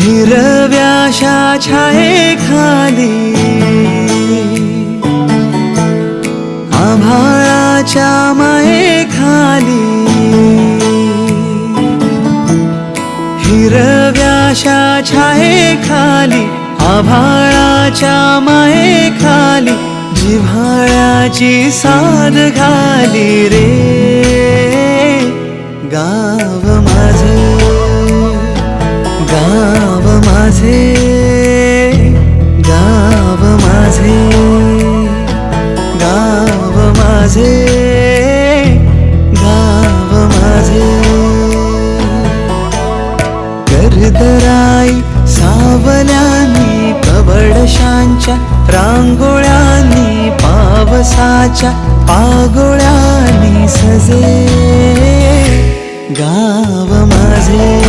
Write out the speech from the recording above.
हिरव्याशा छाये खाली आभाळाच्या माये खाली हिरव्याशा छाये खाली आभाळाच्या माये खाली जिव्हाळ्याची साध घाली रे गाव माझे. गाव माझे गाव माझे गाव माझे गाव माझे. गर्दराई सावल्यानी कवडशांच्या रांगोळ्यांनी पावसाच्या पागोळ्यांनी सजे. गाव माझे.